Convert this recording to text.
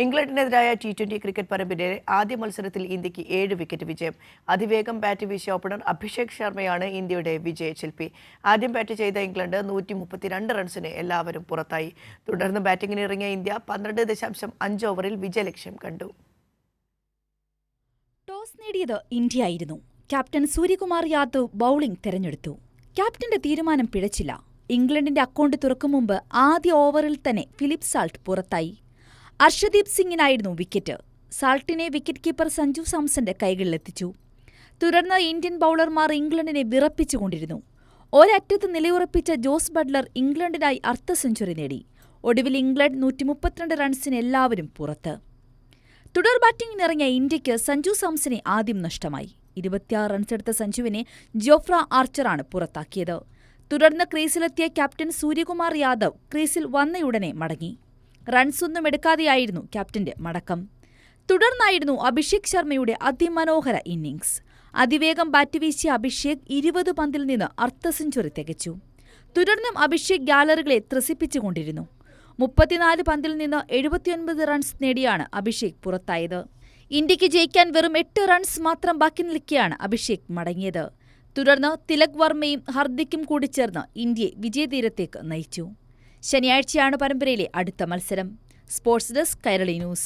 ഇംഗ്ലണ്ടിനെതിരായ T twenty cricket പരമ്പരയിലെ ആദ്യ മത്സരത്തിൽ ഇന്ത്യയ്ക്ക് ഏഴ് വിക്കറ്റ് വിജയം. അതിവേഗം ബാറ്റ് വീശിയ ഓപ്പണർ അഭിഷേക് ശർമ്മയാണ് ഇന്ത്യയുടെ വിജയശില്പി. ആദ്യം ബാറ്റ് ചെയ്ത ഇംഗ്ലണ്ട് നൂറ്റി മുപ്പത്തിരണ്ട് റൺസിന് എല്ലാവരും പുറത്തായി. തുടർന്ന് ബാറ്റിംഗിന് ഇറങ്ങിയ ഇന്ത്യ പന്ത്രണ്ട് ദശാംശം അഞ്ച് ഓവറിൽ വിജയലക്ഷ്യം കണ്ടു. ടോസ് നേടിയത് ഇന്ത്യയായിരുന്നു. ക്യാപ്റ്റൻ സൂര്യകുമാർ യാദവ് ബൌളിംഗ് തെരഞ്ഞെടുത്തു. ക്യാപ്റ്റന്റെ തീരുമാനം പിഴച്ചില്ല. ഇംഗ്ലണ്ടിന്റെ അക്കൗണ്ട് തുറക്കും മുമ്പ് ആദ്യ ഓവറിൽ തന്നെ ഫിലിപ്പ് സാൾട്ട് പുറത്തായി. അർഷദീപ് സിംഗിനായിരുന്നു വിക്കറ്റ്. സാൾട്ടിനെ വിക്കറ്റ് കീപ്പർ സഞ്ജു സാംസന്റെ കൈകളിലെത്തിച്ചു. തുടർന്ന് ഇന്ത്യൻ ബൗളർമാർ ഇംഗ്ലണ്ടിനെ വിറപ്പിച്ചുകൊണ്ടിരുന്നു. ഒരറ്റത്ത് നിലയുറപ്പിച്ച ജോസ് ബട്ട്ലർ ഇംഗ്ലണ്ടിനായി അർദ്ധ സെഞ്ചുറി നേടി. ഒടുവിൽ ഇംഗ്ലണ്ട് നൂറ്റി മുപ്പത്തിരണ്ട് റൺസിന് എല്ലാവരും പുറത്ത്. തുടർ ബാറ്റിംഗിനിറങ്ങിയ ഇന്ത്യയ്ക്ക് സഞ്ജു സാംസനെ ആദ്യം നഷ്ടമായി. ഇരുപത്തിയാറ് റൺസെടുത്ത സഞ്ജുവിനെ ജോഫ്ര ആർച്ചറാണ് പുറത്താക്കിയത്. തുടർന്ന് ക്രീസിലെത്തിയ ക്യാപ്റ്റൻ സൂര്യകുമാർ യാദവ് ക്രീസിൽ വന്നയുടനെ മടങ്ങി. റൺസൊന്നും എടുക്കാതെയായിരുന്നു ക്യാപ്റ്റന്റെ മടക്കം. തുടർന്നായിരുന്നു അഭിഷേക് ശർമ്മയുടെ അതിമനോഹര ഇന്നിംഗ്സ്. അതിവേഗം ബാറ്റ് വീശിയ അഭിഷേക് ഇരുപത് പന്തിൽ നിന്ന് അർദ്ധ സെഞ്ചുറി തികച്ചു. തുടർന്നും അഭിഷേക് ഗാലറികളെ ത്രസിപ്പിച്ചുകൊണ്ടിരുന്നു. മുപ്പത്തിനാല് പന്തിൽ നിന്ന് എഴുപത്തിയൊൻപത് റൺസ് നേടിയാണ് അഭിഷേക് പുറത്തായത്. ഇന്ത്യയ്ക്ക് ജയിക്കാൻ വെറും എട്ട് റൺസ് മാത്രം ബാക്കി നിൽക്കെയാണ് അഭിഷേക് മടങ്ങിയത്. തുടർന്ന് തിലക് വർമ്മയും ഹർദിക്കും കൂടി ചേർന്ന് ഇന്ത്യയെ വിജയതീരത്തേക്ക് നയിച്ചു. ശനിയാഴ്ചയാണ് പരമ്പരയിലെ അടുത്ത മത്സരം. Sports desk Kairali news.